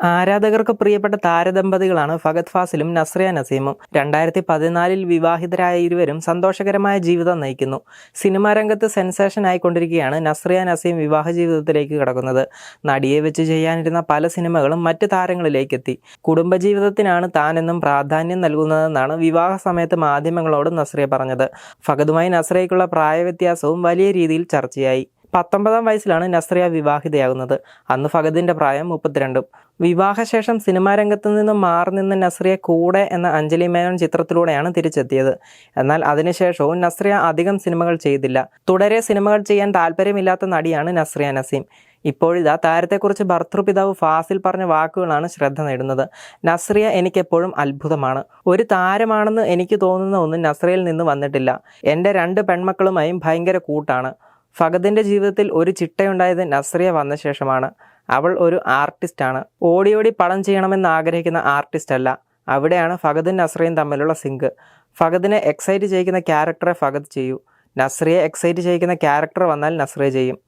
ആരാധകർക്ക് പ്രിയപ്പെട്ട താരദമ്പതികളാണ് ഫഗത് ഫാസിലും നസ്രിയ നസീമും. രണ്ടായിരത്തി പതിനാലിൽ വിവാഹിതരായ ഇരുവരും സന്തോഷകരമായ ജീവിതം നയിക്കുന്നു. സിനിമാ രംഗത്ത് സെൻസേഷൻ ആയിക്കൊണ്ടിരിക്കുകയാണ് നസ്രിയ നസീം വിവാഹ ജീവിതത്തിലേക്ക് കടക്കുന്നത്. നടിയെ വെച്ച് ചെയ്യാനിരുന്ന പല സിനിമകളും മറ്റ് താരങ്ങളിലേക്ക് എത്തി കുടുംബജീവിതത്തിനാണ് താനെന്നും പ്രാധാന്യം നൽകുന്നതെന്നാണ് വിവാഹ സമയത്ത് മാധ്യമങ്ങളോട് നസ്രിയ പറഞ്ഞത്. ഫഗതുമായി നസ്രിയയ്ക്കുള്ള പ്രായവ്യത്യാസവും വലിയ രീതിയിൽ ചർച്ചയായി. പത്തൊമ്പതാം വയസ്സിലാണ് നസ്രിയ വിവാഹിതയാകുന്നത്. അന്ന് ഫഗദിന്റെ പ്രായം മുപ്പത്തിരണ്ടും. വിവാഹശേഷം സിനിമാ രംഗത്ത് നിന്നും മാറി നിന്ന നസ്രിയ കൂടെ എന്ന അഞ്ജലി മേനോൻ ചിത്രത്തിലൂടെയാണ് തിരിച്ചെത്തിയത്. എന്നാൽ അതിനുശേഷവും നസ്രിയ അധികം സിനിമകൾ ചെയ്തില്ല. തുടരെ സിനിമകൾ ചെയ്യാൻ താല്പര്യമില്ലാത്ത നടിയാണ് നസ്രിയ നസീം. ഇപ്പോഴിതാ താരത്തെക്കുറിച്ച് ഭർത്തൃപിതാവ് ഫാസിൽ പറഞ്ഞ വാക്കുകളാണ് ശ്രദ്ധ നേടുന്നത്. നസ്രിയ എനിക്കെപ്പോഴും അത്ഭുതമാണ്. ഒരു താരമാണെന്ന് എനിക്ക് തോന്നുന്ന ഒന്നും നസ്രിയയിൽ നിന്ന് വന്നിട്ടില്ല. എന്റെ രണ്ട് പെൺമക്കളുമായും ഭയങ്കര കൂട്ടാണ്. ഫഗദിന്റെ ജീവിതത്തിൽ ഒരു ചിട്ടയുണ്ടായത് നസ്രിയ വന്ന ശേഷമാണ്. അവൾ ഒരു ആർട്ടിസ്റ്റാണ് ഓടി ഓടി പടം ചെയ്യണമെന്ന് ആഗ്രഹിക്കുന്ന ആർട്ടിസ്റ്റ് അല്ല. അവിടെയാണ് ഫഹദും നസ്രയും തമ്മിലുള്ള സിങ്ക് ഫഗദിനെ എക്സൈറ്റ് ചെയ്യിക്കുന്ന ക്യാരക്ടറെ ഫഗദ് ചെയ്യൂ. നസ്രിയെ എക്സൈറ്റ് ചെയ്യിക്കുന്ന ക്യാരക്ടർ വന്നാൽ നസ്രിയ ചെയ്യും.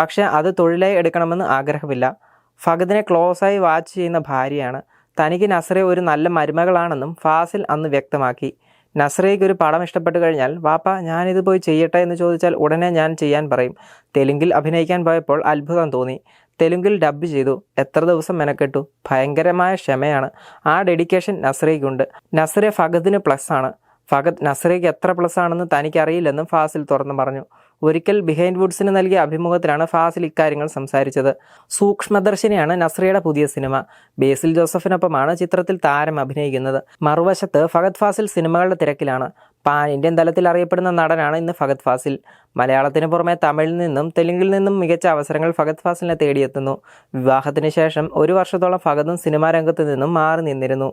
പക്ഷേ അത് തൊഴിലായി എടുക്കണമെന്ന് ആഗ്രഹമില്ല. ഫഗദിനെ ക്ലോസായി വാച്ച് ചെയ്യുന്ന ഭാര്യയാണ്. തനിക്ക് നസ്രിയ ഒരു നല്ല മരുമകളാണെന്നും ഫാസിൽ അന്ന് വ്യക്തമാക്കി. നസ്രയ്ക്ക് ഒരു പടം ഇഷ്ടപ്പെട്ട് കഴിഞ്ഞാൽ വാപ്പ ഞാനിത് പോയി ചെയ്യട്ടെ എന്ന് ചോദിച്ചാൽ ഉടനെ ഞാൻ ചെയ്യാൻ പറയും. തെലുങ്കിൽ അഭിനയിക്കാൻ പോയപ്പോൾ അത്ഭുതം തോന്നി. തെലുങ്കിൽ ഡബ് ചെയ്തു. എത്ര ദിവസം മെനക്കെട്ടു? ഭയങ്കരമായ ക്ഷമയാണ്. ആ ഡെഡിക്കേഷൻ നസ്രയ്ക്കുണ്ട്. നസ്ര ഫഗദിന് പ്ലസ് ആണ്. ഫഗദ് നസ്രയ്ക്ക് എത്ര പ്ലസ് ആണെന്ന് തനിക്കറിയില്ലെന്നും ഫാസിൽ തുറന്നു പറഞ്ഞു. ഒരിക്കൽ ബിഹൈൻഡ് വുഡ്സിന് നൽകിയ അഭിമുഖത്തിലാണ് ഫാസിൽ ഇക്കാര്യങ്ങൾ സംസാരിച്ചത്. സൂക്ഷ്മദർശിനിയാണ് നസ്രിയയുടെ പുതിയ സിനിമ. ബേസിൽ ജോസഫിനൊപ്പമാണ് ചിത്രത്തിൽ താരം അഭിനയിക്കുന്നത്. മറുവശത്ത് ഫഗത് ഫാസിൽ സിനിമകളുടെ തിരക്കിലാണ്. പാൻ ഇന്ത്യൻ തലത്തിൽ അറിയപ്പെടുന്ന നടനാണ് ഇന്ന് ഫഗത് ഫാസിൽ. മലയാളത്തിന് പുറമെ തമിഴിൽ നിന്നും തെലുങ്കിൽ നിന്നും മികച്ച അവസരങ്ങൾ ഫഗത് ഫാസിലിനെ തേടിയെത്തുന്നു. വിവാഹത്തിന് ശേഷം ഒരു വർഷത്തോളം ഫഗതും സിനിമാ രംഗത്ത് നിന്നും മാറി നിന്നിരുന്നു.